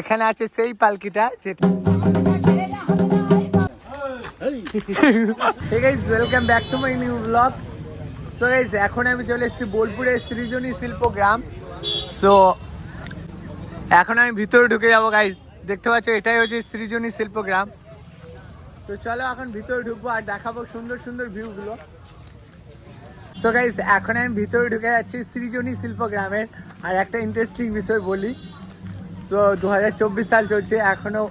এখানে আছে সেই পালকিটা যেটা welcome back to my new blog so guys এখন আমি চলে এসেছি বোলপুরের সৃজনী শিল্প গ্রাম সো এখন আমি ভিতরে ঢুকে যাব গাইস দেখতে পাচ্ছ, এটাই হচ্ছে সৃজনী শিল্প গ্রাম তো চলো এখন ভিতরে ঢুকবো আর দেখাবো সুন্দর সুন্দর ভিউগুলো সো গাইস এখন আমি ভিতরে ঢুকে যাচ্ছি সৃজনী শিল্প গ্রামের আর একটা ইন্টারেস্টিং বিষয় বলি। সো দু হাজার চব্বিশ সাল চলছে এখনও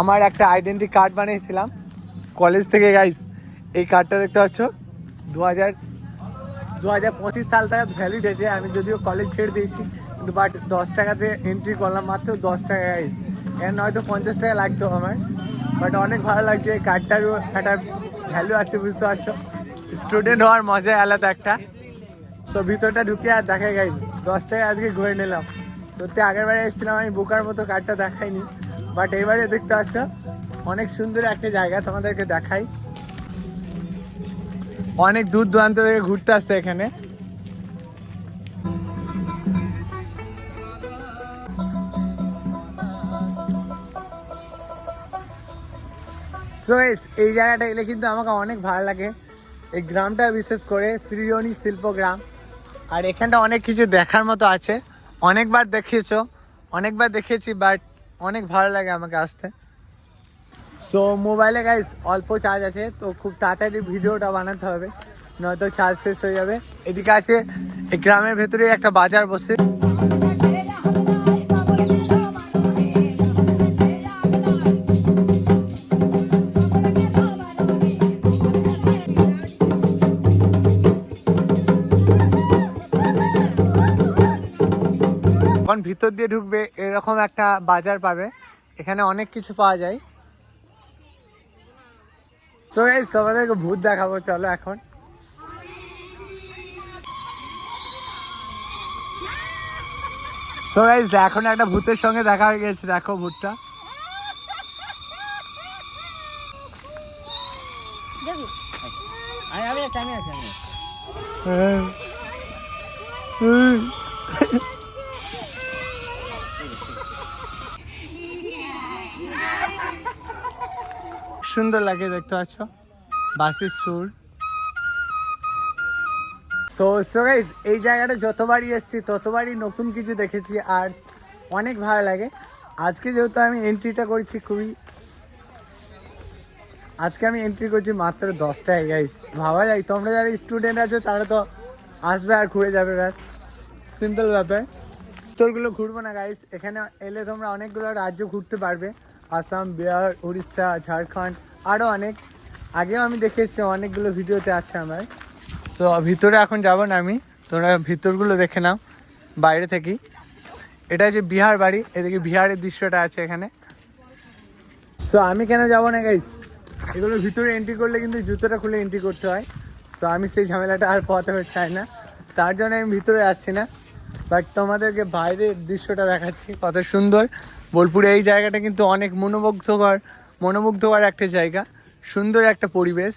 আমার একটা আইডেন্টি কার্ড বানিয়েছিলাম। কলেজ থেকে গাইস এই কার্ডটা দেখতে পাচ্ছ? দু হাজার দু হাজার পঁচিশ সাল থেকে ভ্যালিড আছে আমি যদিও কলেজ ছেড়ে দিয়েছি, কিন্তু বাট দশ টাকাতে এন্ট্রি করলাম মাত্র দশ টাকা গাইস এর নয়তো পঞ্চাশ টাকা লাগতো আমার। বাট অনেক ভালো লাগছে, এই কার্ডটারও একটা ভ্যালু আছে, বুঝতে পারছ? স্টুডেন্ট হওয়ার মজাই আলাদা একটা। সো ভিতরটা ঢুকে আর দেখাই গাইস দশ টাকা আজকে ঘুরে নিলাম। সত্যি আগের বারে এসেছিলাম, আমি বোকার মতো কার্ডটা দেখাইনি। বাট এবারে দেখতে পাচ্ছ, অনেক সুন্দর একটা জায়গা তোমাদেরকে দেখাই। অনেক দূর দূরান্ত থেকে ঘুরতে আসছে এখানে। এই জায়গাটা এলে কিন্তু আমাকে অনেক ভালো লাগে। এই গ্রামটা বিশেষ করে সৃজনী শিল্প গ্রাম। আর এখানটা অনেক কিছু দেখার মতো আছে। অনেকবার দেখিয়েছো, অনেকবার দেখেছি বাট অনেক ভালো লাগে আমাকে আসতে। সো মোবাইলে গাইস অল্প চার্জ আছে, তো খুব তাড়াতাড়ি ভিডিওটা বানাতে হবে, নয়তো চার্জ শেষ হয়ে যাবে। এদিকে আছে গ্রামের ভেতরে একটা বাজার বসে। ভিতর দিয়ে ঢুকবে এরকম একটা বাজার পাবে। এখানে অনেক কিছু পাওয়া যায়। তো গাইস তোমাদেরকে ভূত দেখাবো চলো এখন। সো এখন একটা ভূতের সঙ্গে দেখা হয়ে গেছে দেখো ভূতটা। হ্যাঁ। হুম। সুন্দর লাগে দেখতে পাচ্ছ। বাসের সুর সো সো গাইজ এই জায়গাটা যতবারই এসেছি, ততবারই নতুন কিছু দেখেছি আর অনেক ভালো লাগে। আজকে যেহেতু আমি এন্ট্রিটা করেছি খুবই, আজকে আমি এন্ট্রি করছি মাত্র দশটায় গাইজ ভাবা যায়, তোমরা যারা স্টুডেন্ট আছো, তারা তো আসবে আর ঘুরে যাবে, ব্যাস। সিম্পল ব্যাপার। তোরগুলো ঘুরবো না গাইস এখানে এলে তোমরা অনেকগুলো রাজ্য ঘুরতে পারবে। আসাম, বিহার, উড়িষ্যা, ঝাড়খণ্ড আরও অনেক। আগেও আমি দেখেছি, অনেকগুলো ভিডিওতে আছে আমার। সো ভিতরে এখন যাব না আমি। তোমরা ভিতরগুলো দেখে নাও, বাইরে থেকেই। এটা হচ্ছে বিহার বাড়ি, এদিকে বিহারের দৃশ্যটা আছে এখানে। সো আমি কেন যাব না গাইস এগুলো ভিতরে এন্ট্রি করলে কিন্তু জুতোটা খুলে এন্ট্রি করতে হয়। সো আমি সেই ঝামেলাটা আর পোহাতে চাই না। তার জন্য আমি ভিতরে যাচ্ছি না। বাট তোমাদেরকে বাইরের দৃশ্যটা দেখাচ্ছি, কত সুন্দর। বোলপুরে এই জায়গাটা কিন্তু অনেক মনোমুগ্ধকর মনোমুগ্ধকর একটা জায়গা, সুন্দর একটা পরিবেশ।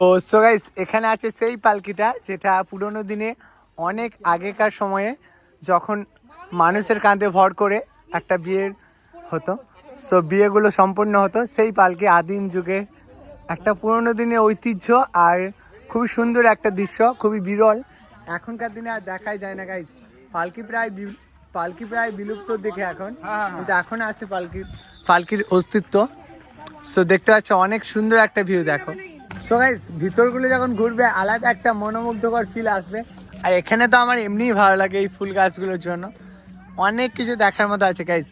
ও সো গাইস এখানে আছে সেই পালকিটা যেটা পুরোনো দিনে অনেক আগেকার সময়ে যখন মানুষের কাঁধে ভর করে একটা বিয়ের হতো। সো বিয়েগুলো সম্পূর্ণ হতো। সেই পালকি আদিম যুগে একটা পুরোনো দিনে ঐতিহ্য আর খুবই সুন্দর একটা দৃশ্য, খুবই বিরল। এখনকার দিনে আর দেখাই যায় না গাইজ পালকি প্রায় পালকি প্রায় বিলুপ্ত দেখে এখন। কিন্তু এখন আছে পালকি পালকির অস্তিত্ব। সো দেখতে পাচ্ছ অনেক সুন্দর একটা ভিউ দেখো। সো গাইজ ভিতরগুলো যখন ঘুরবে আলাদা একটা মনোমুগ্ধকর ফিল আসবে। আর এখানে তো আমার এমনিই ভালো লাগে এই ফুল গাছগুলোর জন্য। অনেক কিছু দেখার মতো আছে গাইস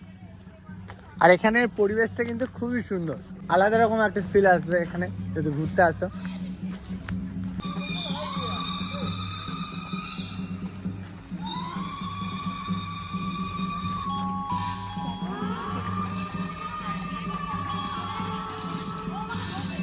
আর এখানের পরিবেশটা কিন্তু খুবই সুন্দর। আলাদা রকম একটা ফিল আসবে এখানে যদি ঘুরতে আসো।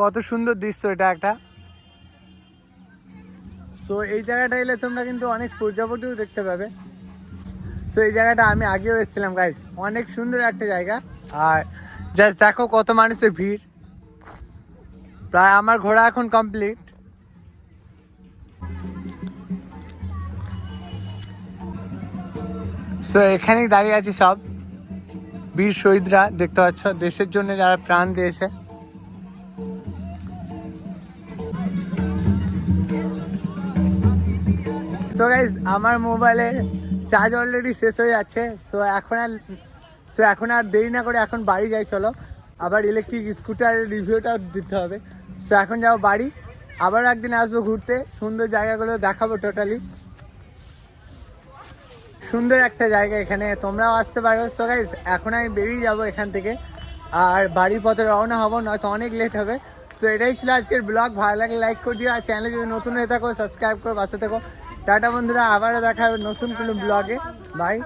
কত সুন্দর দৃশ্য এটা একটা। সো এই জায়গাটা এলে তোমরা কিন্তু অনেক প্রজাপতিও দেখতে পাবে। সো এই জায়গাটা আমি আগেও এসেছিলাম গাইজ অনেক সুন্দর একটা জায়গা। আর জাস্ট দেখো কত মানুষের ভিড়। প্রায় আমার ঘোরা এখন কমপ্লিট সো এখানেই দাঁড়িয়ে আছে সব। বীর শহীদরা, দেখতে পাচ্ছ, দেশের জন্য যারা প্রাণ দিয়েছে। সো গাইজ আমার মোবাইলে চার্জ অলরেডি শেষ হয়ে যাচ্ছে। সো এখন আর সো এখন আর দেরি না করে এখন বাড়ি যাই, চলো। আবার ইলেকট্রিক স্কুটারের রিভিউটাও দিতে হবে। সো এখন যাব বাড়ি, আবার একদিন আসব ঘুরতে। সুন্দর জায়গাগুলো দেখাবো টোটালি সুন্দর একটা জায়গা এখানে, তোমরাও আসতে পারো। সো গাইজ এখন আমি বেরিয়ে যাব এখান থেকে। আর বাড়ির পথে রওনা হব, নয়তো অনেক লেট হবে। সো এটাই ছিল আজকের ব্লগ ভালো লাগলে লাইক করে দিও। আর চ্যানেলে যদি নতুন হয়ে থাকো সাবস্ক্রাইব করে বাসে থাকো। টাটা বন্ধুরা আবারও দেখা হবে নতুন কোনো ব্লগে বাই